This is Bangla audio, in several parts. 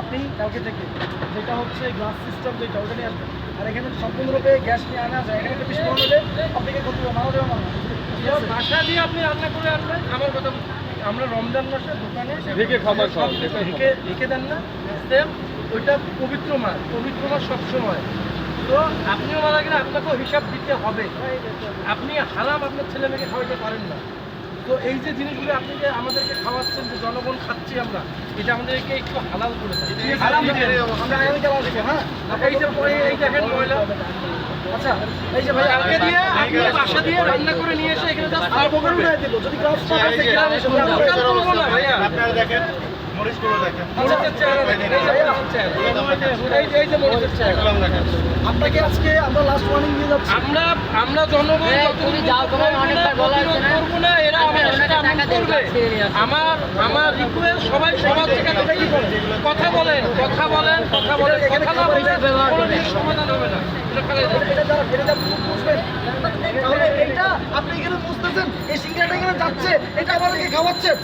আপনি কালকে থেকে যেটা হচ্ছে গ্লাস সিস্টেম যেটা ওটা নিয়ে আসবেন। আর এখানে সম্পূর্ণরূপে গ্যাস নিয়ে আনা যায়। এখানে একটা বিস্ফোরণ হলে আপনাকে কত মারা যাবে মারা বাসা দিয়ে আপনি রান্না করে আনবেন আমার কথা আমরা রমজান মাসে দোকানে রেখে খাবার সব রেখে রেখে দেন না। সেম ওইটা পবিত্র মাস পবিত্র মাস সবসময় তো আপনিও মারা গেলে আপনাকেও হিসাব দিতে হবে। আপনি হারাম আপনার ছেলে মেয়েকে খাওয়াইতে পারেন না। তো এই যে জিনিসগুলো আপনি যে আমাদেরকে খাওয়াচ্ছেন যে জনগণ খাচ্ছি আমরা এটা আমাদেরকে একটু হালাল করে হ্যাঁ এই যে এই দেখেন ময়লা আচ্ছা এই যে ভাই কালকে দিয়ে আপনি বাসা দিয়ে রান্না করে নিয়ে এসে এখানে just আর বগল করবেন। উঠাই যদি গ্লাস না গ্লাস ভাইয়া। আপনারা দেখেন মরিচগুলো দেখেন মরিচের চেহারা দেখেন, এই যে মরিচের চেহারা। এই যে- এই যে মরিচের চেহারা। আপনাকে আজকে আমরা লাস্ট ওয়ার্নিং দিয়ে যাচ্ছি আমরা আমরা জনগণ যতদিন যাও, তোমার করব না, অনেকবার বলা হয়েছে না? করব না, এরা আপনি আমাদের সাথে ওনাকে এমন টাকা দেন, করবে। আমার আমার রিকোয়েস্ট সবাই সবার থেকে কথা বলেন কথা বলেন কথা বলেন। কথা না বলে কোনো সমাধান হবে না। এটা আপনি এখানে বুঝতেছেন এই সিগারেটটা এখানে যাচ্ছে এটা আমাদেরকে খাওয়াচ্ছেন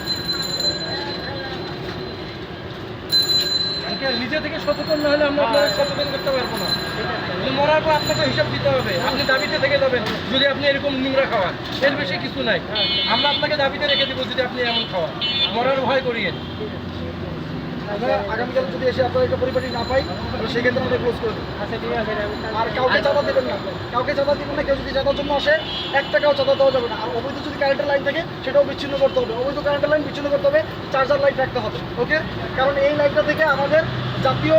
নিজে থেকে সচেতন না হলে আমরা সচেতন করতে পারব না। মরার পর আপনাকে হিসাব দিতে হবে। আপনি দাবিতে থেকে যাবেন, যদি আপনি এরকম নোংরা খাওয়ান। এর বেশি কিছু নাই। আমরা আপনাকে দাবিতে রেখে দিব যদি আপনি এমন খাওয়ান। মরার ভয় করিয়েন। আমরা আগামীকাল যদি এসে আপনার একটা পরিপাটি না পাই তাহলে সেক্ষেত্রে আমরা ক্লোজ করে দেবো আর কাউকে চাঁদা দেবেন না। কাউকে চাঁদা দেবেন না কেউ যদি চাঁদার জন্য আসে এক টাকাও চাঁদা দেওয়া যাবে না। আর অবৈধ যদি কারেন্টের লাইন থাকে সেটাও বিচ্ছিন্ন করতে হবে। অবৈধ কারেন্টের লাইন বিচ্ছিন্ন করতে হবে চার্জার লাইট রাখতে হবে ওকে কারণ এই লাইনটা থেকে আমাদের জাতীয়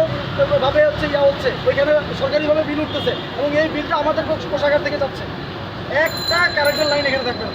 ভাবে হচ্ছে ইয়া হচ্ছে ওইখানে সরকারিভাবে বিল উঠতেছে এবং এই বিলটা আমাদের কোষাগার থেকে যাচ্ছে। একটা কারেন্টের লাইন এখানে থাকবে না।